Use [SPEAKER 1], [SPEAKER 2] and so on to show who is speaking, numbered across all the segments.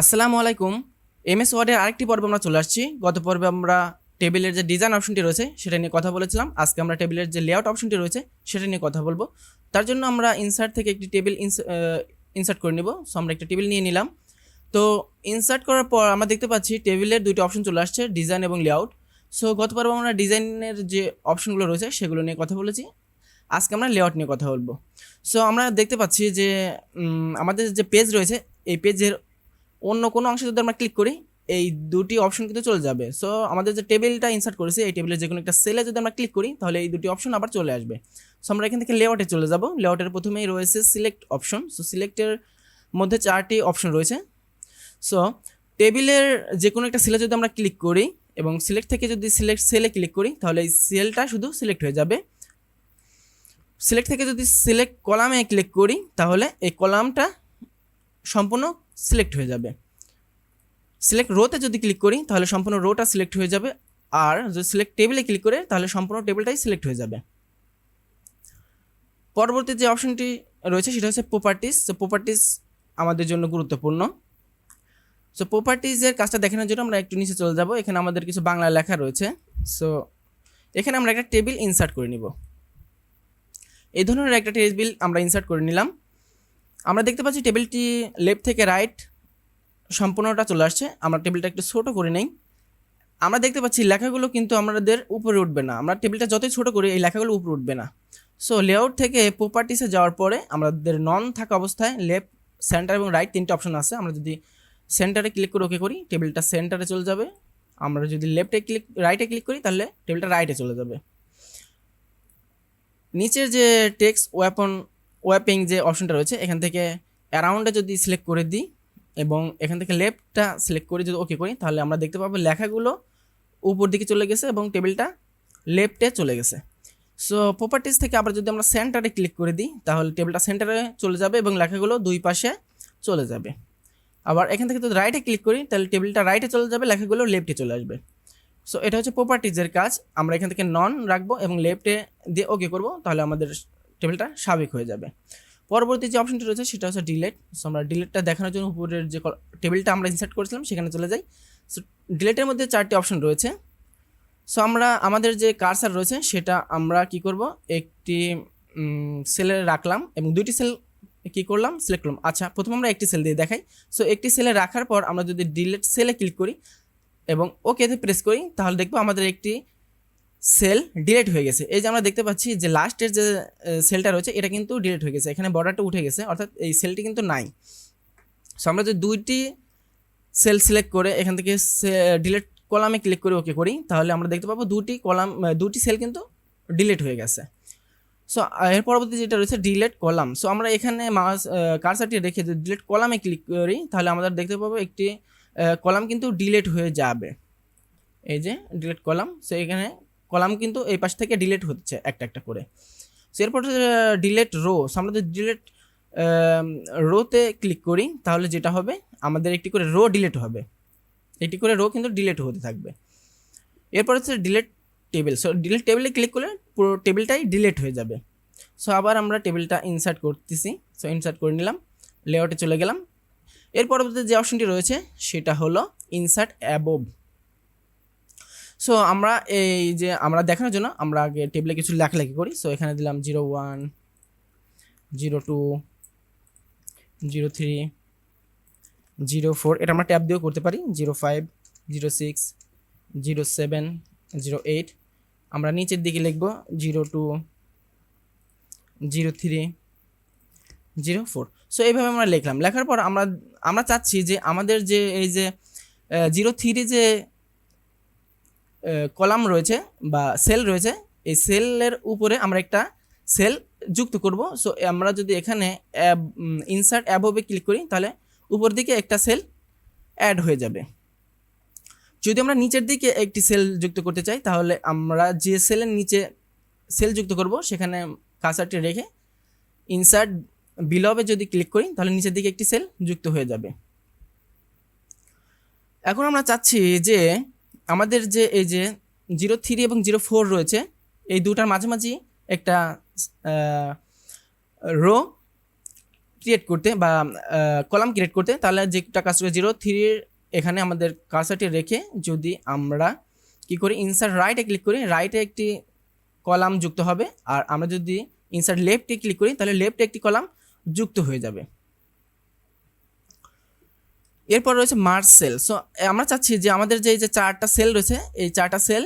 [SPEAKER 1] আসসালামু আলাইকুম। এমএস ওয়ার্ডের আরেকটি পর্বে আমরা চলে আসছি। গত পর্বে আমরা টেবিলের যে ডিজাইন অপশনটি রয়েছে, সেটা নিয়ে কথা বলেছিলাম। আজকে আমরা টেবিলের যে লেআউট অপশনটি রয়েছে, সেটা নিয়ে কথা বলব। তার জন্য আমরা ইনসার্ট থেকে একটি টেবিল ইনসার্ট করে নিব। সো আমরা একটা টেবিল নিয়ে নিলাম। তো ইনসার্ট করার পর আমরা দেখতে পাচ্ছি টেবিলের দুইটি অপশন চলে আসছে ডিজাইন এবং লেআউট সো গত পর্বে আমরা ডিজাইনের যে অপশনগুলো রয়েছে, সেগুলো নিয়ে কথা বলেছি। আজকে আমরা লেআউট নিয়ে কথা বলব। সো আমরা দেখতে পাচ্ছি যে আমাদের যে পেজ রয়েছে, এই পেজের অন্য কোনো অংশে যদি আমরা ক্লিক করি, এই দুটি অপশন কিন্তু চলে যাবে। সো আমাদের যে টেবিলটা ইনসার্ট করেছি, এই টেবিলের যে কোনো একটা সেলে যদি আমরা ক্লিক করি, তাহলে এই দুটি অপশন আবার চলে আসবে। সো আমরা এখান থেকে লেআউটে চলে যাব। লেআউটের প্রথমেই রয়েছে সিলেক্ট অপশন সো সিলেক্টের মধ্যে চারটি অপশন রয়েছে। সো টেবিলের যে কোনো একটা সেলে যদি আমরা ক্লিক করি এবং সিলেক্ট থেকে যদি সিলেক্ট সেলে ক্লিক করি, তাহলে এই সেলটা শুধু সিলেক্ট হয়ে যাবে। সিলেক্ট থেকে যদি সিলেক্ট কলামে ক্লিক করি, তাহলে এই কলামটা সম্পূর্ণ সিলেক্ট হয়ে যাবে। সিলেক্ট রোতে যদি ক্লিক করি, তাহলে সম্পূর্ণ রোটা সিলেক্ট হয়ে যাবে। আর যদি সিলেক্ট টেবিলে ক্লিক করে, তাহলে সম্পূর্ণ টেবিলটাই সিলেক্ট হয়ে যাবে। পরবর্তী যে অপশনটি রয়েছে, সেটা হচ্ছে প্রপার্টিস তো প্রপার্টিস আমাদের জন্য গুরুত্বপূর্ণ। সো প্রপার্টিজের কাজটা দেখানোর জন্য আমরা একটু নিচে চলে যাব। এখানে আমাদের কিছু বাংলা লেখা রয়েছে। সো এখানে আমরা একটা টেবিল ইনসার্ট করে নিব। এই ধরনের একটা টেবিল আমরা ইনসার্ট করে নিলাম। আমরা দেখতে পাচ্ছি টেবিলটি লেফট থেকে রাইট সম্পূর্ণটা চলে আসছে। আমরা টেবিলটা একটু ছোটো করে নেই। আমরা দেখতে পাচ্ছি লেখাগুলো কিন্তু আমাদের উপরে উঠবে না। আমরা টেবিলটা যতই ছোটো করি, এই লেখাগুলো উপরে উঠবে না। সো লেআউট থেকে প্রপার্টিসে যাওয়ার পরে আমাদের নন থাকা অবস্থায় লেফট সেন্টার এবং রাইট তিনটে অপশন আছে। আমরা যদি সেন্টারে ক্লিক করে ওকে করি, টেবিলটা সেন্টারে চলে যাবে। আমরা যদি লেফটে ক্লিক রাইটে ক্লিক করি, তাহলে টেবিলটা রাইটে চলে যাবে। নিচের যে টেক্সট ওয়েপন ওয়েপিং যে অপশনটা রয়েছে, এখান থেকে অ্যারাউন্ডে যদি সিলেক্ট করে দিই এবং এখান থেকে লেফটটা সিলেক্ট করে যদি ওকে করি, তাহলে আমরা দেখতে পাবো লেখাগুলো উপর দিকে চলে গেছে এবং টেবিলটা লেফটে চলে গেছে। সো প্রপার্টিস থেকে আবার যদি আমরা সেন্টারে ক্লিক করে দিই, তাহলে টেবিলটা সেন্টারে চলে যাবে এবং লেখাগুলো দুই পাশে চলে যাবে। আবার এখান থেকে যদি রাইটে ক্লিক করি, তাহলে টেবিলটা রাইটে চলে যাবে, লেখাগুলো লেফটে চলে আসবে। সো এটা হচ্ছে প্রপার্টিজের কাজ। আমরা এখান থেকে নন রাখব এবং লেফটে দিয়ে ওকে করব, তাহলে আমাদের টেবিলটা স্বাভাবিক হয়ে যাবে। পরবর্তী যে অপশনটি রয়েছে সেটা হচ্ছে ডিলেট সো আমরা ডিলেটটা দেখানোর জন্য উপরের যে টেবিলটা আমরা ইনসার্ট করেছিলাম, সেখানে চলে যাই। সো ডিলেটের মধ্যে চারটি অপশন রয়েছে। সো আমরা, আমাদের যে কারসার রয়েছে, সেটা আমরা কি করব? একটি সেলে রাখলাম এবং দুইটি সেল কি করলাম? সিলেক্ট করলাম। আচ্ছা প্রথমে আমরা একটি সেল দিয়ে দেখাই। সো একটি সেলে রাখার পর আমরা যদি ডিলেট সেলে ক্লিক করি এবং ওকেতে প্রেস করি, তাহলে দেখব আমাদের একটি সেল ডিলেট হয়ে গেছে। এই যে আমরা দেখতে পাচ্ছি যে লাস্টের যে সেলটা রয়েছে, এটা কিন্তু ডিলেট হয়ে গেছে। এখানে বর্ডারটা উঠে গেছে, অর্থাৎ এই সেলটি কিন্তু নাই। সো আমরা যদি দুইটি সেল সিলেক্ট করে এখান থেকে ডিলেট কলামে ক্লিক করে ওকে করি, তাহলে আমরা দেখতে পাবো দুটি কলাম দুটি সেল কিন্তু ডিলেট হয়ে গেছে। সো এর পরবর্তী যেটা রয়েছে ডিলেট কলাম সো আমরা এখানে মাস কারসারটি রেখে যদি ডিলেট কলামে ক্লিক করি, তাহলে আমাদের দেখতে পাবো একটি কলাম কিন্তু ডিলেট হয়ে যাবে। এই যে ডিলেট কলাম সো এখানে কলাম কিন্তু এই পাশ থেকে ডিলেট হচ্ছে একটা একটা করে। সো এরপর ডিলেট রো আমরা যদি ডিলেট রোতে ক্লিক করি, তাহলে যেটা হবে, আমাদের একটি করে রো ডিলেট হবে। একটি করে রো কিন্তু ডিলেট হতে থাকবে। এরপর হচ্ছে ডিলেট টেবিল সো ডিলেট টেবিলে ক্লিক করলে পুরো টেবিলটাই ডিলেট হয়ে যাবে। সো আবার আমরা টেবিলটা ইনসার্ট করতেছি। সো ইনসার্ট করে নিলাম লেআউটে চলে গেলাম। এর পরবর্তীতে যে অপশনটি রয়েছে, সেটা হলো ইনসার্ট অ্যাবোভ সো আমরা এই যে আমরা দেখানোর জন্য আমরা আগে টেবিলে কিছু লেখালেখি করি। সো এখানে দিলাম zero one zero two zero three zero four এটা আমরা ট্যাব দিয়েও করতে পারি। Zero five zero six zero seven zero eight আমরা নিচের দিকে লিখব zero two zero three zero four so এইভাবে আমরা লিখলাম। লেখার পর আমরা আমরা চাচ্ছি যে আমাদের যে এই যে জিরো থ্রি যে কলাম রয়েছে বা সেল রয়েছে, এই সেলের উপরে আমরা একটা সেল যুক্ত করব। সো আমরা যদি এখানে ইনসার্ট অ্যাবোভে ক্লিক করি, তাহলে উপর দিকে একটা সেল অ্যাড হয়ে যাবে। যদি আমরা নিচের দিকে একটি সেল যুক্ত করতে চাই, তাহলে আমরা যে সেলের নিচে সেল যুক্ত করব, সেখানে কাসারটি রেখে ইনসার্ট বিলবে যদি ক্লিক করি, তাহলে নিচের দিকে একটি সেল যুক্ত হয়ে যাবে। এখন আমরা চাচ্ছি যে আমাদের যে এই যে জিরো থ্রি এবং জিরো ফোর রয়েছে, এই দুটার মাঝামাঝি একটা রো ক্রিয়েট করতে বা কলাম ক্রিয়েট করতে, তাহলে যেটা কাজ করে জিরো থ্রির এখানে আমাদের কার্সারটি রেখে যদি আমরা কি করি ইনসার্ট রাইটে ক্লিক করি রাইটে একটি কলাম যুক্ত হবে, আর আমরা যদি ইনসার্ট লেফটে ক্লিক করি, তাহলে লেফটে একটি কলাম যুক্ত হয়ে যাবে। এরপর রয়েছে মার্চ সেল। সো আমরা চাচ্ছি যে আমাদের যে যে চারটা সেল রয়েছে, এই চারটা সেল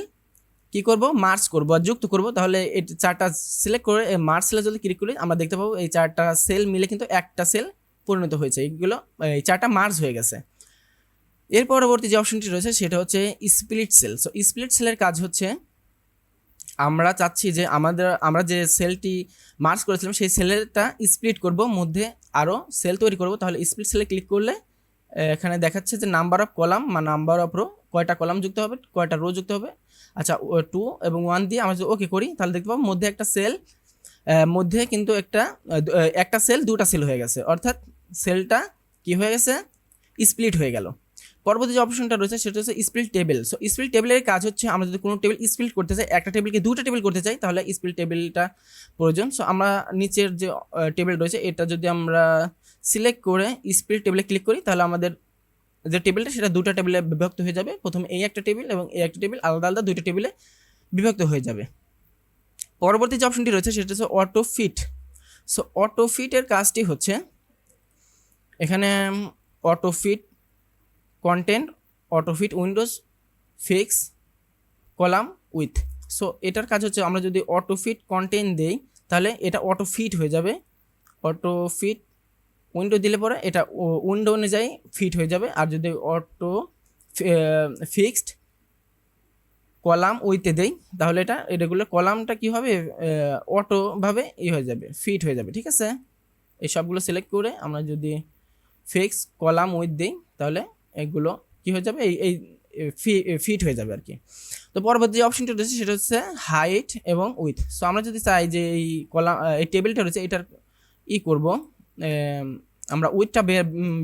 [SPEAKER 1] কি করব? মার্চ করব আর যুক্ত করব। তাহলে এই চারটা সিলেক্ট করে মার্চ সেলে যদি ক্লিক করি, আমরা দেখতে পাবো এই চারটা সেল মিলে কিন্তু একটা সেল পরিণত হয়েছে। এইগুলো এই চারটা মার্চ হয়ে গেছে। এর পরবর্তী যে অপশনটি রয়েছে, সেটা হচ্ছে স্প্লিট সেল সো স্প্লিট সেলের কাজ হচ্ছে, আমরা চাচ্ছি যে আমাদের, আমরা যে সেলটি মার্চ করেছিলাম, সেই সেলটা স্প্লিট করব, মধ্যে আরও সেল তৈরি করব। তাহলে স্প্লিট সেলে ক্লিক করলে এখানে দেখাচ্ছে যে নাম্বার অফ কলাম বা নাম্বার অফ রো কয়টা কলাম যুক্ত হবে, কয়টা রো যুক্ত হবে। আচ্ছা টু এবং ওয়ান দিয়ে আমরা যদি ওকে করি, তাহলে দেখতে পাবো মধ্যে একটা সেল মধ্যে কিন্তু একটা একটা সেল দুটা সেল হয়ে গেছে। অর্থাৎ সেলটা কি হয়ে গেছে? স্প্লিট হয়ে গেল। পরবর্তী যে অপশনটা রয়েছে, সেটা হচ্ছে স্প্লিট টেবিল সো স্প্লিট টেবিলের কাজ হচ্ছে আমরা যদি কোনো টেবিল স্প্লিট করতে চাই, একটা টেবিলকে দুটো টেবিল করতে চাই, তাহলে স্প্লিট টেবিলটা প্রয়োজন। সো আমরা নিচের যে টেবিল রয়েছে, এটা যদি আমরা সিলেক্ট করে স্পিড টেবিলে ক্লিক করি, তাহলে আমাদের যে টেবিলটা সেটা দুটো টেবিলে বিভক্ত হয়ে যাবে। প্রথমে এই একটা টেবিল এবং এই একটা টেবিল আলাদা আলাদা দুইটা টেবিলে বিভক্ত হয়ে যাবে। পরবর্তী যে অপশনটি রয়েছে, সেটা হচ্ছে অটো ফিট সো অটো ফিটের কাজটি হচ্ছে, এখানে auto fit content auto fit windows fix column with so এটার কাজ হচ্ছে, আমরা যদি অটো ফিট কন্টেন্ট দেই, তাহলে এটা অটো ফিট হয়ে যাবে। অটো ফিট উইন্ডো দিলে পরে এটা উইন্ডো অনুযায়ী ফিট হয়ে যাবে। আর যদি অটো ফিক্সড কলাম উইতে দেই, তাহলে এটা, এটাগুলো কলামটা কী হবে? অটোভাবে ই হয়ে যাবে ফিট হয়ে যাবে, ঠিক আছে? এই সবগুলো সিলেক্ট করে আমরা যদি ফিক্স কলাম উইথ দিই, তাহলে এগুলো কী হয়ে যাবে? এই এই ফিট হয়ে যাবে আর কি তো পরবর্তী যে অপশনটা রয়েছে, সেটা হচ্ছে হাইট এবং উইথ সো আমরা যদি চাই যে এই কলাম এই টেবিলটা রয়েছে, এটার ই করব। আমরা উইথটা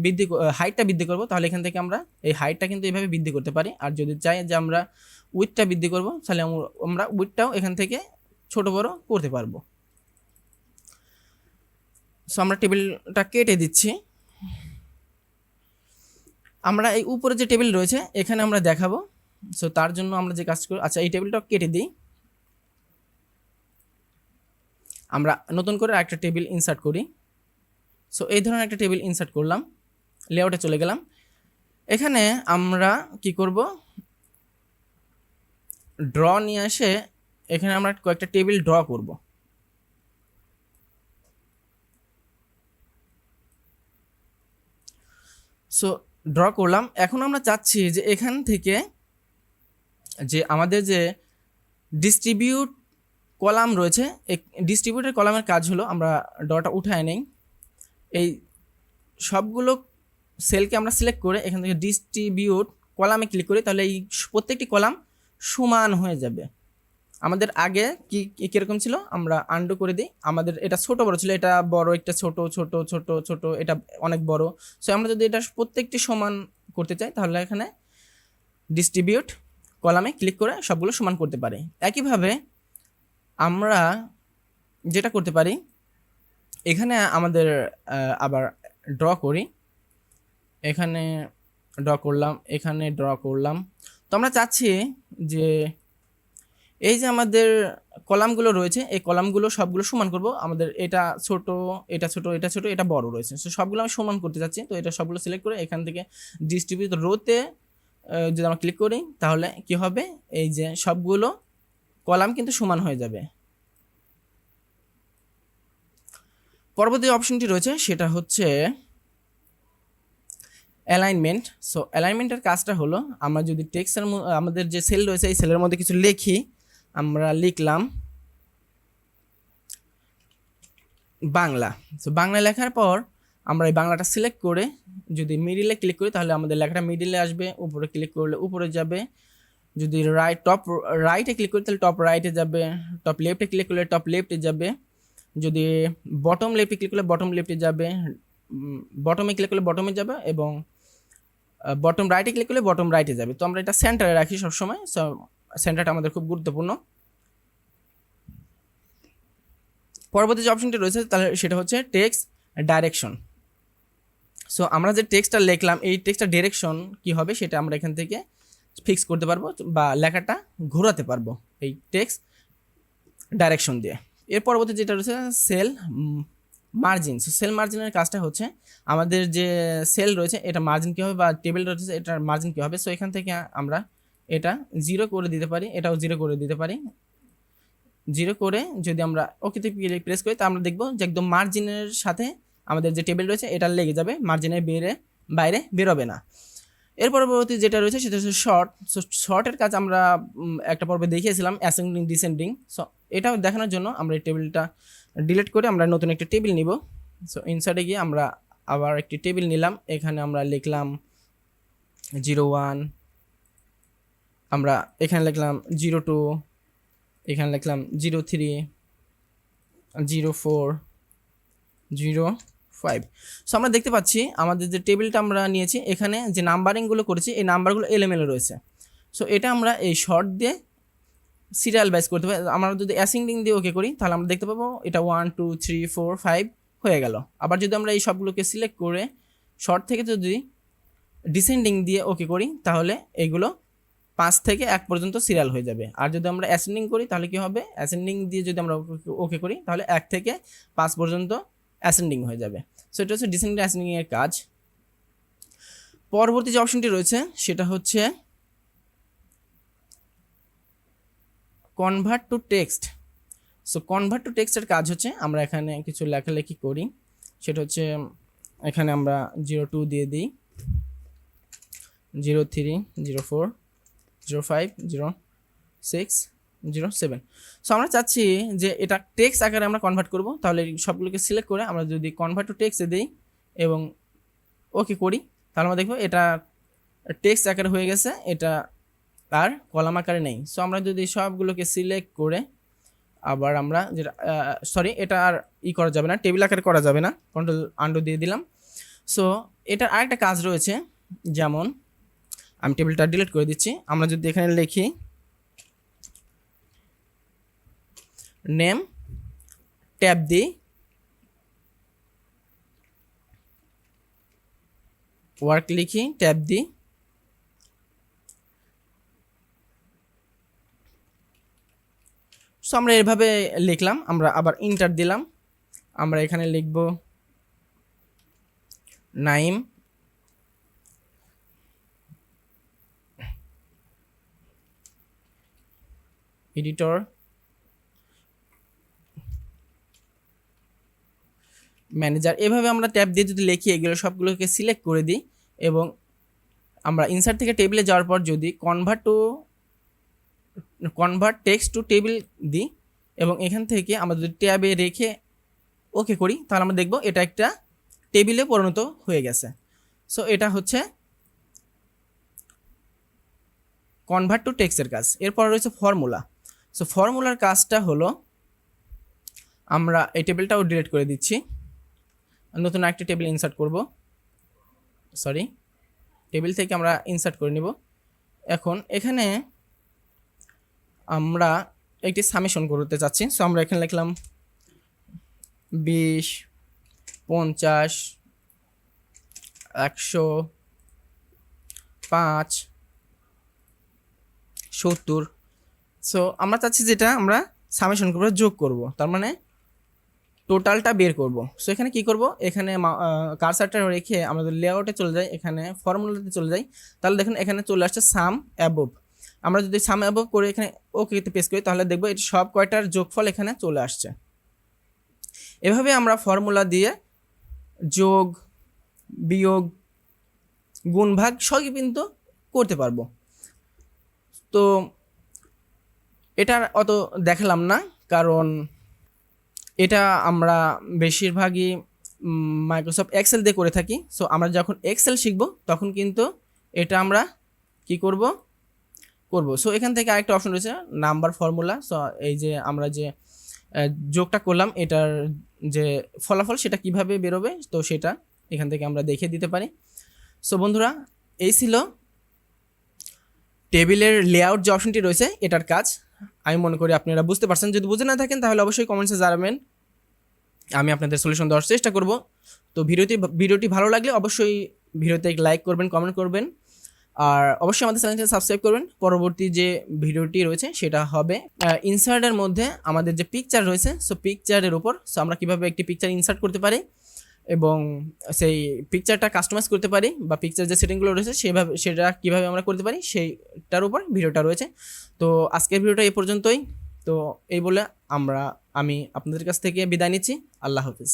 [SPEAKER 1] বৃদ্ধি হাইটটা বৃদ্ধি করব, তাহলে এখান থেকে আমরা এই হাইটটা কিন্তু এইভাবে বৃদ্ধি করতে পারি। আর যদি চাই যে আমরা উইথটা বৃদ্ধি করব, তাহলে আমরা উইথটাও এখান থেকে ছোট বড় করতে পারব। সো আমরা টেবিলটা কেটে দিচ্ছি। আমরা এই উপরে যে টেবিল রয়েছে, এখানে আমরা দেখাবো। সো তার জন্য আমরা যে কাজ করি আচ্ছা এই টেবিলটা কেটে দিই। আমরা নতুন করে একটা টেবিল ইনসার্ট করি। সো এই ধরনের একটা টেবিল ইনসার্ট করলাম লেআউটে চলে গেলাম। এখানে আমরা কি করব? ড্র নিয়ে এসে এখানে আমরা কয়েকটা টেবিল ড্র করব। সো ড্র করলাম। এখন আমরা চাচ্ছি যে এখান থেকে যে আমাদের যে ডিস্ট্রিবিউট কলাম রয়েছে ডিস্ট্রিবিউটের কলামের কাজ হলো আমরা ডটা উঠায় নেই। এই সবগুলো সেলকে আমরা সিলেক্ট করে এখান থেকে ডিস্ট্রিবিউট কলামে ক্লিক করি, তাহলে এই প্রত্যেকটি কলাম সমান হয়ে যাবে। আমাদের আগে কি কীরকম ছিল? আমরা আন্ডু করে দিই। আমাদের এটা ছোট বড় ছিল, এটা বড়, একটা ছোট ছোট ছোট ছোট, এটা অনেক বড়। সো আমরা যদি এটা প্রত্যেকটি সমান করতে চাই, তাহলে এখানে ডিস্ট্রিবিউট কলামে ক্লিক করে সবগুলো সমান করতে পারি। একইভাবে আমরা যেটা করতে পারি এখানে আমাদের আবার ড্র করি। এখানে ড্র করলাম, এখানে ড্র করলাম। তো আমরা চাচ্ছি যে এই যে আমাদের কলামগুলো রয়েছে, এই কলামগুলো সবগুলো সমান করব। আমাদের এটা ছোট এটা ছোট এটা ছোট, এটা বড় রয়েছে। সো সবগুলো আমি সমান করতে চাচ্ছি, তো এটা সবগুলো সিলেক্ট করে এখান থেকে ডিস্ট্রিবিউট রোতে যদি আমরা ক্লিক করি, তাহলে কি হবে? এই যে সবগুলো কলাম কিন্তু সমান হয়ে যাবে। পরবর্তী অপশনটি রয়েছে, সেটা হচ্ছে অ্যালাইনমেন্ট সো অ্যালাইনমেন্টের কাজটা হলো, আমরা যদি টেক্সের আমাদের যে সেল রয়েছে, এই সেলের মধ্যে কিছু লিখি, আমরা লিখলাম বাংলা। সো বাংলা লেখার পর আমরা এই বাংলাটা সিলেক্ট করে যদি মিডিলে ক্লিক করি, তাহলে আমাদের লেখাটা মিডিলে আসবে, উপরে ক্লিক করলে উপরে যাবে। যদি রাইট টপ রাইটে ক্লিক করি, তাহলে টপ রাইটে যাবে টপ লেফটে ক্লিক করলে টপ লেফটে যাবে। যদি বটম লেফটে ক্লিক করলে বটম লেফটে যাবে বটমে ক্লিক করলে বটমে যাবে এবং বটম রাইটে ক্লিক করলে বটম রাইটে যাবে। তো আমরা এটা সেন্টারে রাখি সবসময়। সেন্টারটা আমাদের খুব গুরুত্বপূর্ণ। পরবর্তী যে অপশনটি রয়েছে, তাহলে সেটা হচ্ছে টেক্স ডাইরেকশন সো আমরা যে টেক্সটটা লিখলাম, এই টেক্সটটা ডিরেকশন কি হবে সেটা আমরা এখান থেকে ফিক্স করতে পারব বা লেখাটা ঘোরাতে পারব এই টেক্সট ডাইরেকশন দিয়ে। এর পরবর্তী যেটা রয়েছে, সেল মার্জিন। সো সেল মার্জিনের কাজটা হচ্ছে, আমাদের যে সেল রয়েছে, এটা মার্জিন কী হবে বা টেবিল রয়েছে, এটার মার্জিন কী হবে? সো এখান থেকে আমরা এটা জিরো করে দিতে পারি, এটাও জিরো করে দিতে পারি। জিরো করে যদি আমরা ওকেতে প্রেস করি তা আমরা দেখব যে একদম মার্জিনের সাথে আমাদের যে টেবিল রয়েছে, এটা লেগে যাবে, মার্জিনের বেরে বাইরে বেরোবে না। এর পরবর্তী যেটা রয়েছে সেটা হচ্ছে শর্ট সো শর্টের কাজ আমরা একটা পর্বে দেখিয়েছিলাম অ্যাসেন্ডিং ডিসেন্ডিং সো এটা দেখানোর জন্য আমরা এই টেবিলটা ডিলিট করে আমরা নতুন একটা টেবিল নিব। সো ইনসার্টে গিয়ে আমরা আবার একটি টেবিল নিলাম। এখানে আমরা লিখলাম জিরো ওয়ান আমরা এখানে লিখলাম জিরো টু এখানে লিখলাম zero three zero four zero five so আমরা দেখতে পাচ্ছি আমাদের যে টেবিলটা আমরা নিয়েছি, এখানে যে নাম্বারিংগুলো করেছি, এই নাম্বারগুলো এলোমেলো রয়েছে। সো এটা আমরা এই শর্ট দিয়ে সিরিয়াল বাইজ করতে পারি। আমরা যদি অ্যাসিংডিং দিয়ে ওকে করি, তাহলে আমরা দেখতে পাবো এটা one two three four five হয়ে গেল। আবার যদি আমরা এই সবগুলোকে সিলেক্ট করে শর্ট থেকে যদি ডিসেন্ডিং দিয়ে ওকে করি, তাহলে এগুলো পাঁচ থেকে এক পর্যন্ত সিরিয়াল হয়ে যাবে। আর যদি আমরা অ্যাসেন্ডিং করি, তাহলে কী হবে? অ্যাসেন্ডিং দিয়ে যদি আমরা ওকে করি, তাহলে এক থেকে পাঁচ পর্যন্ত অ্যাসেন্ডিং হয়ে যাবে। সো এটা হচ্ছে ডিসেন্ডিং অ্যাসেন্ডিং এর কাজ। পরবর্তী যে অপশনটি রয়েছে, সেটা হচ্ছে convert to text so convert to টেক্সটের কাজ হচ্ছে, আমরা এখানে কিছু লেখালেখি করি। সেটা হচ্ছে, এখানে আমরা জিরো টু দিয়ে দিই। Zero three zero four zero five zero six zero seven so আমরা চাচ্ছি যে এটা টেক্সট আকারে আমরা কনভার্ট করব। তাহলে সবগুলোকে সিলেক্ট করে আমরা যদি কনভার্ট টু টেক্সটে দিই এবং ওকে করি, তাহলে আমরা দেখব এটা টেক্সট আকারে হয়ে গেছে, এটা আর কলাম আকারে নেই। সো আমরা যদি সবগুলোকে সিলেক্ট করে আবার আমরা যেটা সরি এটা আর ই করা যাবে না টেবিল আকারে করা যাবে না কন্ট্রোল আন্ডু দিয়ে দিলাম। সো এটার আরেকটা কাজ রয়েছে, যেমন আমি টেবিলটা ডিলিট করে দিচ্ছি। আমরা যদি এখানে লিখি নেম, ট্যাব দিই। ওয়ার্ক লিখি, ট্যাব দিই। সো আমরা এভাবে লিখলাম, আমরা আবার ইন্টার দিলাম। আমরা এখানে লিখব নাইম। এডিটর ম্যানেজার এভাবে আমরা ট্যাব দিয়ে যদি লিখি, এগুলো সবগুলোকে সিলেক্ট করে দিই এবং আমরা ইনসার্ট থেকে টেবিলে যাওয়ার পর যদি convert to convert text to table দিই এবং এখান থেকে আমরা যদি ট্যাবে রেখে ওকে করি, তাহলে আমরা দেখব এটা একটা টেবিলে পরিণত হয়ে গেছে। সো এটা হচ্ছে কনভার্ট টু টেক্সটের কাজ। এরপর রয়েছে ফর্মুলা সো ফর্মুলার কাজটা হলো, আমরা এই টেবিলটাও ডিলিট করে দিচ্ছি। নতুন একটা টেবিল ইনসার্ট করব। সরি টেবিল থেকে আমরা ইনসার্ট করে নিব। এখন এখানে আমরা একটি সামেশন করতে চাচ্ছি সো আমরা এখানে লিখলাম বিশ, পঞ্চাশ, একশো, পাঁচ, সত্তর। সো আমরা চাচ্ছি যেটা আমরা সামেশন করব যোগ করব। তার মানে টোটালটা বের করব। সো এখানে কি করব? এখানে কারসারটা রেখে আমাদের লেআউটে চলে যাই, এখানে ফর্মুলাতে চলে যাই, তাহলে দেখুন এখানে চলে আসছে সাম অ্যাবভ আমরা যদি সাম অ্যাবভ করে এখানে ওকেতে পেস করি, তাহলে দেখব এটি সব কয়টার যোগফল এখানে চলে আসছে। এভাবে আমরা ফর্মুলা দিয়ে যোগ, বিয়োগ, গুণভাগ সবই কিন্তু করতে পারব। তো এটা অত দেখালাম না, কারণ এটা আমরা বেশিরভাগই মাইক্রোসফট এক্সেল দিয়ে করে থাকি। সো আমরা যখন এক্সেল শিখব, তখন কিন্তু এটা আমরা কি করব? করব। সো এখান থেকে আরেকটা অপশন রয়েছে নাম্বার ফর্মুলা সো এই যে আমরা যে যোগটা করলাম, এটার যে ফলাফল, সেটা কীভাবে বেরোবে? তো সেটা এখান থেকে আমরা দেখে দিতে পারি। সো বন্ধুরা, এই ছিল টেবিলের লেআউট যে অপশনটি রয়েছে, এটার কাজ। আমি মনে করি আপনারা বুঝতে পারছেন। যদি বুঝে না থাকেন, তাহলে অবশ্যই কমেন্টসে জানাবেন। আমি আপনাদের সলিউশন দেওয়ার চেষ্টা করব। তো ভিডিওটি ভিডিওটি ভালো লাগলে অবশ্যই ভিডিওতে লাইক করবেন কমেন্ট করবেন। আর অবশ্যই আমাদের চ্যানেলটি সাবস্ক্রাইব করবেন। পরবর্তী যে ভিডিওটি রয়েছে, সেটা হবে ইনসার্টের মধ্যে আমাদের যে পিকচার রয়েছে সো পিকচারের উপর সো আমরা কীভাবে একটি পিকচার ইনসার্ট করতে পারি এবং সেই পিকচারটা কাস্টমাইজ করতে পারি বা পিকচার যে সেটিংগুলো রয়েছে সেভাবে, সেটা কীভাবে আমরা করতে পারি সেইটার উপর ভিডিওটা রয়েছে। তো আজকের ভিডিওটা এ পর্যন্তই। তো এই বলে আমরা, আমি আপনাদের কাছ থেকে বিদায় নিচ্ছি। আল্লাহ হাফিজ।